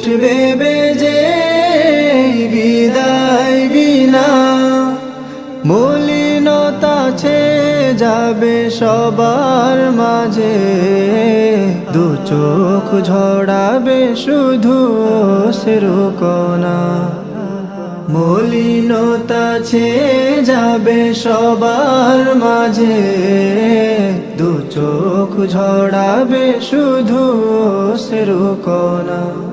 উঠবে বেজে বিদায় বিনা। মলিনতা ছে যাবে সবার মাঝে। দু চোখ ঝড়াবে শুধু সেরকনা। মলিনতা ছে যাবে সবার মাঝে। দু চোখ ঝড়াবে শুধু সেরকনা।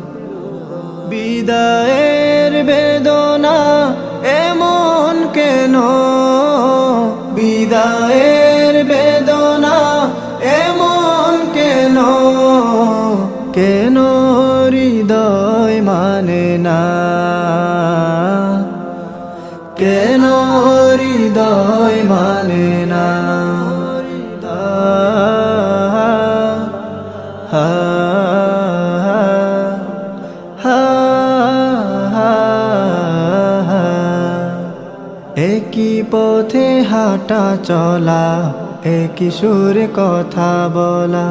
বিদায়ের বেদনা এমন কেন? বিদায়ের বেদনা এমন কেন? কেন হৃদয় মানে না? কেন হৃদয় একই পথে হাঁটা চলা, একই সুরে কথা বলা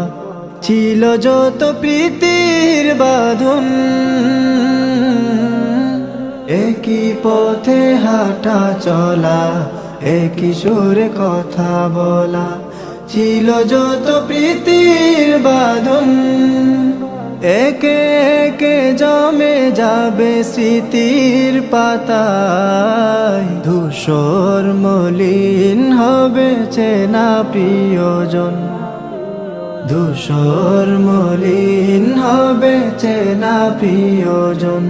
ছিল যত প্রীতির বাঁধন। একই পথে হাঁটা চলা, একই সুরে কথা বলা ছিল যত প্রীতির বাঁধন। একে একে জমে যাবে স্মৃতির পাতায় ধূসর মলিন হবে চেনা প্রিয়জন। ধূসর মলিন হবে চেনা প্রিয়জন।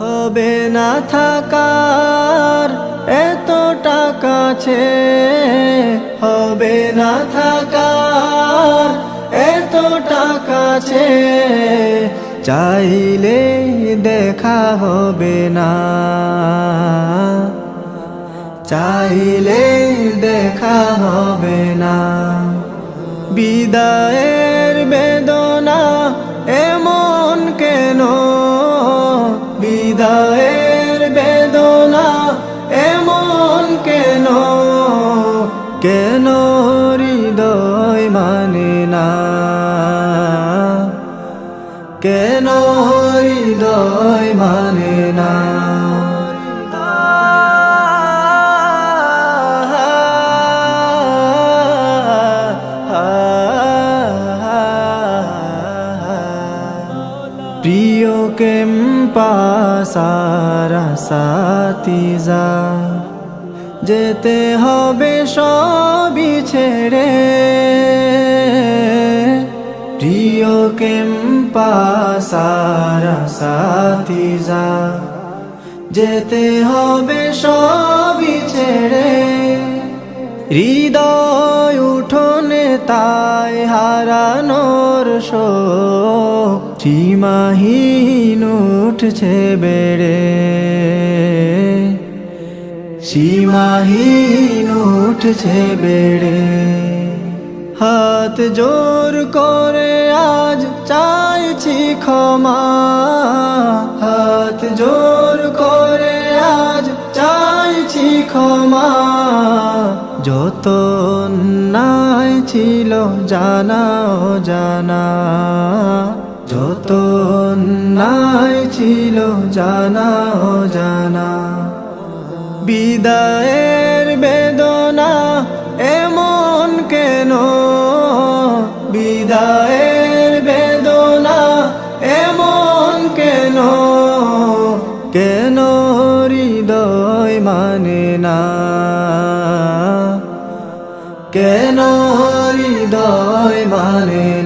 হবে না থাকার এত টাকা ছে হবে না থাকার এত টাকা ছে চাইলে দেখা হবে না। চাইলে দেখা হবে না। বিদায়ের বেদনা এমন কেন? বিদায়ের বেদনা এমন কেন? কেন হৃদয় মানে না? কেন হৃদয় মানে প্রিয় কেম পাসারা সাতিজা যেতে হবে সবই ছেড়ে। প্রিয় কেম পাসারা সাতিজা যেতে হবে সবই ছেড়ে। হৃদয় সীমাহীন উঠছে বেড়ে। সীমাহীন উঠছে বেড়ে। হাত জোর করে আজ চাইছি ক্ষমা। হাত জোর করে আজ চাইছি ক্ষমা। যত নাই ছিল জানা জানা। ছিল জানা ও জানা বিদায়ের বেদনা এমন কেন? বিদায়ের বেদনা এমন কেন? কেন হৃদয় মানে না? কেন হৃদয় মানে